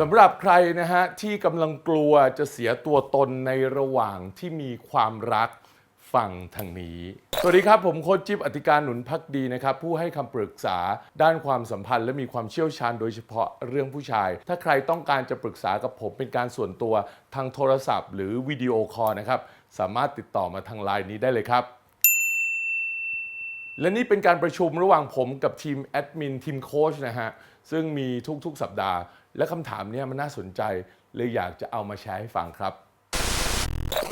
สำหรับใครนะฮะที่กำลังกลัวจะเสียตัวตนในระหว่างที่มีความรักฟังทางนี้ สวัสดีครับ ผมโค้ชจิ๊บอธิการหนุนพักดีนะครับ ผู้ให้คำปรึกษาด้านความสัมพันธ์ และมีความเชี่ยวชาญโดยเฉพาะเรื่องผู้ชาย ถ้าใครต้องการจะปรึกษากับผมเป็นการส่วนตัวทางโทรศัพท์ หรือวิดีโอคอลนะครับ สามารถติดต่อมาทางไลน์นี้ได้เลยครับ และนี่เป็นการประชุมระหว่างผมกับทีมแอดมินทีมโค้ชนะฮะ ซึ่งมีทุกๆสัปดาห์ และคำถามเนี้มันน่าสนใจ เลยอยากจะเอามาแชร์ให้ฟังครับ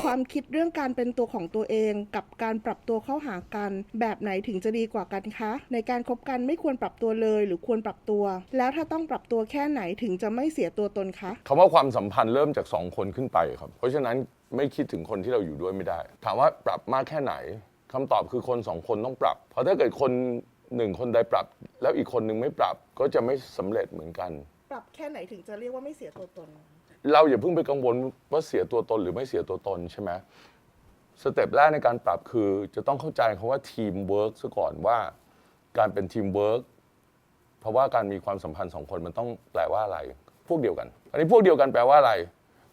ความคิดเรื่องการเป็นตัวของตัวเองกับการปรับตัวเข้าหากัน แบบไหนถึงจะดีกว่ากันคะ ในการคบกันไม่ควรปรับตัวเลยหรือควรปรับตัว แล้วถ้าต้องปรับตัวแค่ไหนถึงจะไม่เสียตัวตนคะคำว่าความสัมพันธ์เริ่มจากสองคนขึ้นไปครับ เพราะฉะนั้นไม่คิดถึงคนที่เราอยู่ด้วยไม่ได้ ถามว่าปรับมากแค่ไหน คำตอบคือคนสองคนต้องปรับ เพราะถ้าเกิดคนหนึ่งคนใดปรับ แล้วอีกคนหนึ่งไม่ปรับก็จะไม่สำเร็จเหมือนกัน ปรับแค่ไหนถึงจะเรียกว่าไม่เสียตัวตน เราอย่าเพิ่งไปกังวลว่าเสียตัวตนหรือไม่เสียตัวตนใช่ไหมสเต็ปแรกในการปรับคือจะต้องเข้าใจคำว่าทีมเวิร์กซะก่อนว่า การเป็นทีมเวิร์กเพราะว่าการมีความสัมพันธ์สองคนมันต้องแปลว่าอะไร พวกเดียวกัน อันนี้พวกเดียวกันแปลว่าอะไร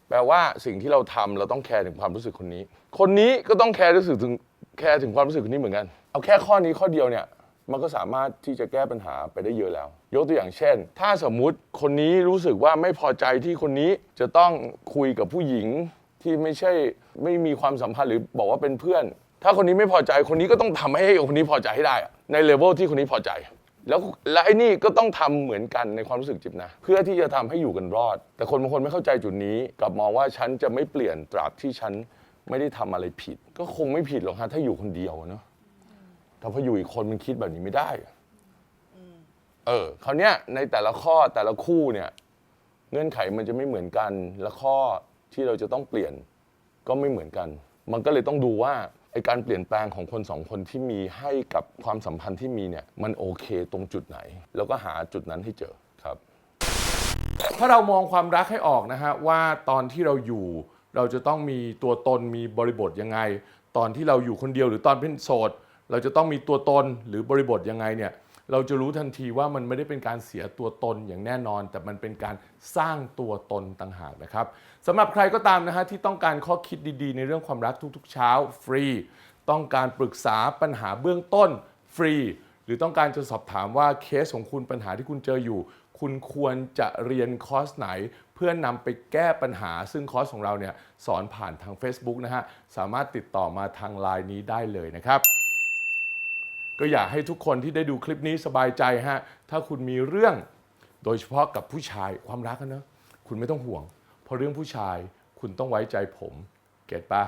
แปลว่าสิ่งที่เราทำเราต้องแคร์ถึงความรู้สึกคนนี้ คนนี้ก็ต้องแคร์รู้สึกถึง แคร์ถึงความรู้สึกคนนี้เหมือนกัน เอาแค่ข้อนี้ข้อเดียวเนี่ยมันก็สามารถที่จะแก้ปัญหาไปได้เยอะแล้ว ยกตัวอย่างเช่น ถ้าสมมุติคนนี้รู้สึกว่าไม่พอใจที่คนนี้จะต้องคุยกับผู้หญิงที่ไม่ใช่ไม่มีความสัมพันธ์หรือบอกว่าเป็นเพื่อน ถ้าคนนี้ไม่พอใจคนนี้ก็ต้องทำให้คนนี้พอใจให้ได้ ในเลเวลที่คนนี้พอใจ แล้วและไอ้นี่ก็ต้องทำเหมือนกันในความรู้สึกจิบนะ เพื่อที่จะทำให้อยู่กันรอด แต่คนบางคนไม่เข้าใจจุดนี้กลับมองว่าฉันจะไม่เปลี่ยนตราบที่ฉัน ไม่ได้ทำอะไรผิด ก็คงไม่ผิดหรอกฮะถ้าอยู่คนเดียวอะเนาะแต่พออยู่อีกคนมันคิดแบบนี้ไม่ได้อะเออคราวเนี้ยในแต่ละข้อแต่ละคู่เนี่ย เงื่อนไขมันจะไม่เหมือนกันและข้อที่เราจะต้องเปลี่ยนก็ไม่เหมือนกัน มันก็เลยต้องดูว่าไอการเปลี่ยนแปลงของคนสองคนที่มีให้กับความสัมพันธ์ที่มีเนี่ย มันโอเคตรงจุดไหน แล้วก็หาจุดนั้นให้เจอครับ ถ้าเรามองความรักให้ออกนะฮะว่าตอนที่เราอยู่ เราจะต้องมีตัวตนมีบริบทยังไง ตอนที่เราอยู่คนเดียวหรือตอนเป็นโสด เราจะต้องมีตัวตนหรือบริบทยังไงเนี่ยเราจะรู้ทันทีว่ามันไม่ได้เป็นการเสียตัวตนอย่างแน่นอน แต่มันเป็นการสร้างตัวตนต่างหากนะครับสำหรับใครก็ตามนะฮะที่ต้องการข้อคิดดีๆ ในเรื่องความรักทุกๆ เช้าฟรี ต้องการปรึกษาปัญหาเบื้องต้นฟรี รือต้องการจะสอบถามว่าเคสของคุณปัญหาที่คุณเจออยู่ คุณควรจะเรียนคอร์สไหน เพื่อนำไปแก้ปัญหา ซึ่งคอร์สของเราเนี่ยสอนผ่านทาง Facebook นะฮะ สามารถติดต่อมาทางไลน์นี้ได้เลยนะครับก็อยากให้ทุกคนที่ได้ดูคลิปนี้สบายใจฮะ ถ้าคุณมีเรื่องโดยเฉพาะกับผู้ชายความรักนะ คุณไม่ต้องห่วง เพราะเรื่องผู้ชายคุณต้องไว้ใจผม เก็ตปะ